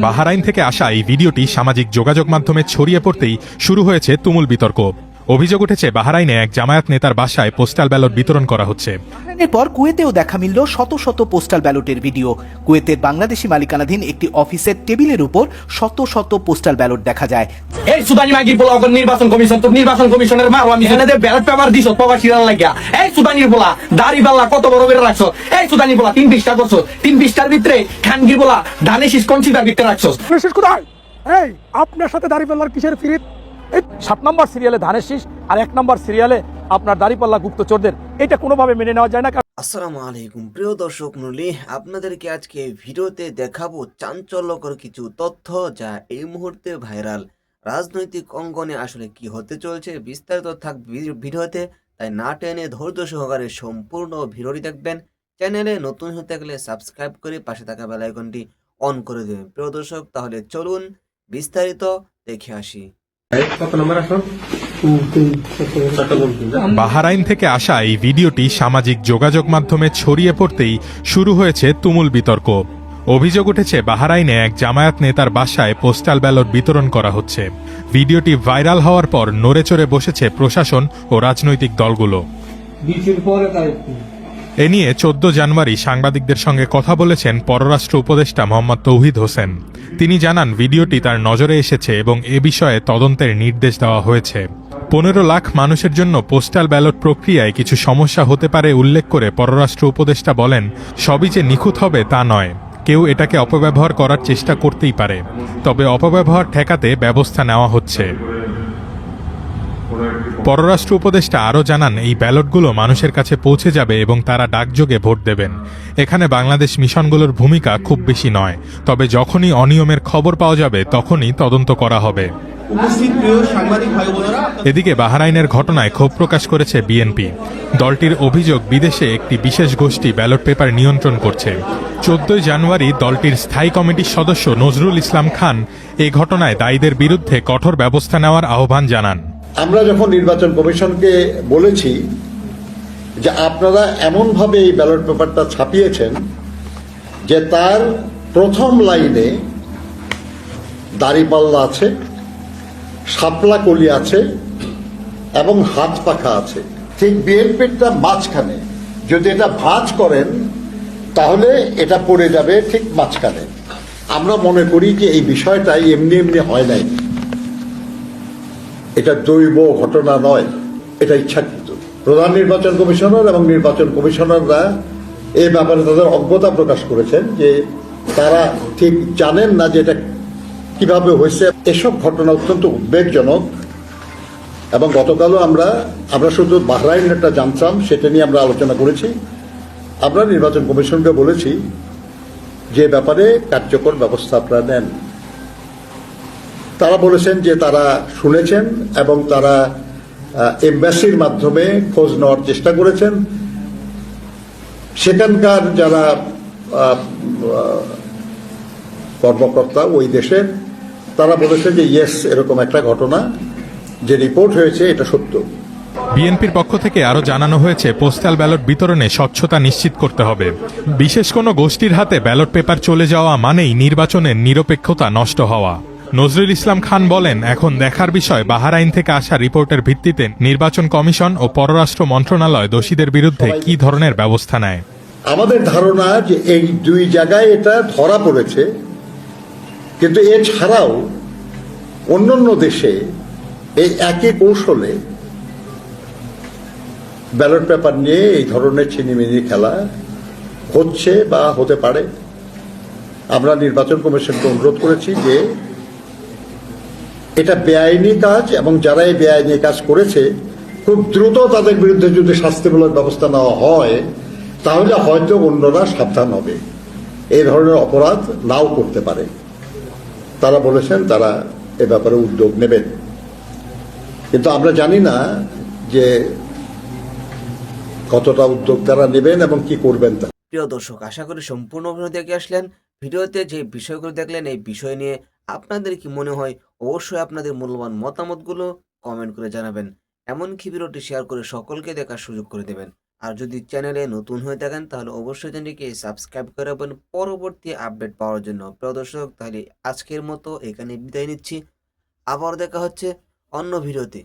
বাহারাইন থেকে আসা এই ভিডিওটি সামাজিক যোগাযোগ মাধ্যমে ছড়িয়ে পড়তেই শুরু হয়েছে তুমুল বিতর্ক। অভিযোগ উঠেছে বাহারাইনে এক জামায়াত নেতার বাসায় পোস্টাল ব্যালট বিতরণ করা হচ্ছে। এরপর কুয়েতেও দেখা মিলল শত শত পোস্টাল ব্যালটের ভিডিও। কুয়েতের বাংলাদেশি মালিকানাধীন একটি অফিসের টেবিলের উপর শত শত পোস্টাল ব্যালট দেখা যায়। এই সুদানি মাগি বলা অগর নির্বাচন কমিশন তো নির্বাচন কমিশনের মারো আমি এখানে ব্যালট পেপার দিছ প্রবাসী লাগিয়া। এই সুদানির বলা দাড়ি বাল্লা কত বড় করে রাখছো? এই সুদানি বলা তিন বিশটা করছ। তিন বিশটার ভিতরে খানগি বলা ধানে শীষ কনসিডার ভিতরে রাখছো শেষ কোথায়? এই আপনার সাথে দাড়ি দাঁড়িপাল্লার কিসের ফিরিত? এই সাত নম্বর সিরিয়ালে ধানের শীষ আর এক নম্বর সিরিয়ালে আপনার দাঁড়িপাল্লা গুপ্তচরদের। এটা কোনোভাবে মেনে নেওয়া যায় না আসসালামু আলাইকুম। প্রিয় দর্শক মন্ডলী আপনাদেরকে আজকে ভিডিওতে দেখাবো চাঞ্চল্যকর কিছু তথ্য যা এই মুহূর্তে ভাইরাল। রাজনৈতিক অঙ্গনে আসলে কি হতে চলছে বিস্তারিত থাক ভিডিওতে, তাই না টেনে ধৈর্য সহকারে সম্পূর্ণ ভিডিওটি দেখবেন। চ্যানেলে নতুন হতে থাকলে সাবস্ক্রাইব করে পাশে থাকা বেল আইকনটি অন করে দেবেন। প্রিয় দর্শক, তাহলে চলুন বিস্তারিত দেখে আসি। বাহারাইন থেকে আসা এই ভিডিওটি সামাজিক যোগাযোগ মাধ্যমে ছড়িয়ে পড়তেই শুরু হয়েছে তুমুল বিতর্ক। অভিযোগ উঠেছে বাহারাইনে এক জামায়াত নেতার বাসায় পোস্টাল ব্যালট বিতরণ করা হচ্ছে। ভিডিওটি ভাইরাল হওয়ার পর নড়েচড়ে বসেছে প্রশাসন ও রাজনৈতিক দলগুলো। এ নিয়ে চোদ্দ জানুয়ারি সাংবাদিকদের সঙ্গে কথা বলেছেন পররাষ্ট্র উপদেষ্টা মোহাম্মদ তৌহিদ হোসেন। তিনি জানান, ভিডিওটি তার নজরে এসেছে এবং এ বিষয়ে তদন্তের নির্দেশ দেওয়া হয়েছে। পনেরো লাখ মানুষের জন্য পোস্টাল ব্যালট প্রক্রিয়ায় কিছু সমস্যা হতে পারে উল্লেখ করে পররাষ্ট্র উপদেষ্টা বলেন, সবই যে নিখুঁত হবে তা নয়। কেউ এটাকে অপব্যবহার করার চেষ্টা করতেই পারে। তবে অপব্যবহার ঠেকাতে ব্যবস্থা নেওয়া হচ্ছে। পররাষ্ট্র উপদেষ্টা আরও জানান এই ব্যালটগুলো মানুষের কাছে পৌঁছে যাবে এবং তারা ডাকযোগে ভোট দেবেন। এখানে বাংলাদেশ মিশনগুলোর ভূমিকা খুব বেশি নয় তবে যখনই অনিয়মের খবর পাওয়া যাবে তখনই তদন্ত করা হবে। এদিকে বাহারাইনের ঘটনায় ক্ষোভ প্রকাশ করেছে বিএনপি। দলটির অভিযোগ বিদেশে একটি বিশেষ গোষ্ঠী ব্যালট পেপার নিয়ন্ত্রণ করছে। চোদ্দই জানুয়ারি দলটির স্থায়ী কমিটির সদস্য নজরুল ইসলাম খান এই ঘটনায় দায়ীদের বিরুদ্ধে কঠোর ব্যবস্থা নেওয়ার আহ্বান জানান। আমরা যখন নির্বাচন কমিশনকে বলেছি যে আপনারা এমনভাবে এই ব্যালট পেপারটা ছাপিয়েছেন যে তার প্রথম লাইনে দাড়িপাল্লা আছে, শাপলা কলি আছে এবং হাত পাখা আছে। ঠিক বিএনপিটা মাঝখানে। যদি এটা ভাঁজ করেন, তাহলে এটা পড়ে যাবে ঠিক মাঝখানে। আমরা মনে করি যে এই বিষয়টাই এমনি এমনি হয় নাই। এটা দৈব ঘটনা নয়, এটা ইচ্ছাকৃত। প্রধান নির্বাচন কমিশনার এবং নির্বাচন কমিশনাররা এ ব্যাপারে তাদের অজ্ঞতা প্রকাশ করেছেন যে তারা ঠিক জানেন না যে এটা কীভাবে হয়েছে। এসব ঘটনা অত্যন্ত উদ্বেগজনক এবং গতকালও আমরা আমরা শুধু বাহরাইন একটা জানতাম, সেটা নিয়ে আমরা আলোচনা করেছি। আমরা নির্বাচন কমিশনকে বলেছি যে ব্যাপারে কার্যকর ব্যবস্থা আপনারা নেন। তারা বলেছেন যে তারা শুনেছেন এবং তারা এম্বাসির মাধ্যমে খোঁজ নেওয়ার চেষ্টা করেছেন। সেখানকার যারা কর্মকর্তা ওই দেশের, তারা বলেছে যে ইয়েস, এরকম একটা ঘটনা, যে রিপোর্ট হয়েছে, এটা সত্য। বিএনপির পক্ষ থেকে আরও জানানো হয়েছে, পোস্টাল ব্যালট বিতরণে স্বচ্ছতা নিশ্চিত করতে হবে। বিশেষ কোনো গোষ্ঠীর হাতে ব্যালট পেপার চলে যাওয়া মানেই নির্বাচনের নিরপেক্ষতা নষ্ট হওয়া। নজরুল ইসলাম খান বলেন, এখন দেখার বিষয় বাহারাইন থেকে আসা রিপোর্টের ভিত্তিতে নির্বাচন কমিশন ও পররাষ্ট্র মন্ত্রণালয় দোষীদের বিরুদ্ধে কি ধরনের ব্যবস্থা নেয়? আমাদের ধারণা যে এই দুই জায়গায় এটা ধরা পড়েছে, কিন্তু এছাড়াও অন্যান্য দেশে এই একই কৌশলে ব্যালট পেপার নিয়ে এই ধরনের চিনিমিনি খেলা হচ্ছে বা হতে পারে। আমরা নির্বাচন কমিশনকে অনুরোধ করেছি যে এটা বেআইনি কাজ এবং যারা এই বেআইনি কাজ করেছে, খুব দ্রুত তাদের বিরুদ্ধে যদি শাস্তিমূলক ব্যবস্থা নেওয়া হয়, তাহলে হয়তো অন্যরা সাবধান হবে। এই ধরনের অপরাধ নাও করতে পারে। তারা বলেছেন তারা এ ব্যাপারে উদ্যোগ নেবেন। কিন্তু আমরা জানি না যে কতটা উদ্যোগ তারা নেবেন এবং কি করবেন তা। প্রিয় দর্শক, আশা করি সম্পূর্ণ দেখে আসলেন। ভিডিওতে যে বিষয়গুলো দেখলেন, এই বিষয় নিয়ে আপনাদের কি মনে হয়? অবশ্যই আপনাদের মূল্যবান মতামতগুলো কমেন্ট করে জানাবেন। এমনকি ভিডিওটি শেয়ার করে সকলকে দেখার সুযোগ করে দেবেন। আর যদি চ্যানেলে নতুন হয়ে থাকেন, তাহলে অবশ্যই চ্যানেলটিকে সাবস্ক্রাইব করে রাখবেন। পরবর্তী আপডেট পাওয়ার জন্য প্রিয় দর্শক, তাহলে আজকের মতো এখানে বিদায় নিচ্ছি। আবার দেখা হচ্ছে অন্য ভিডিওতে।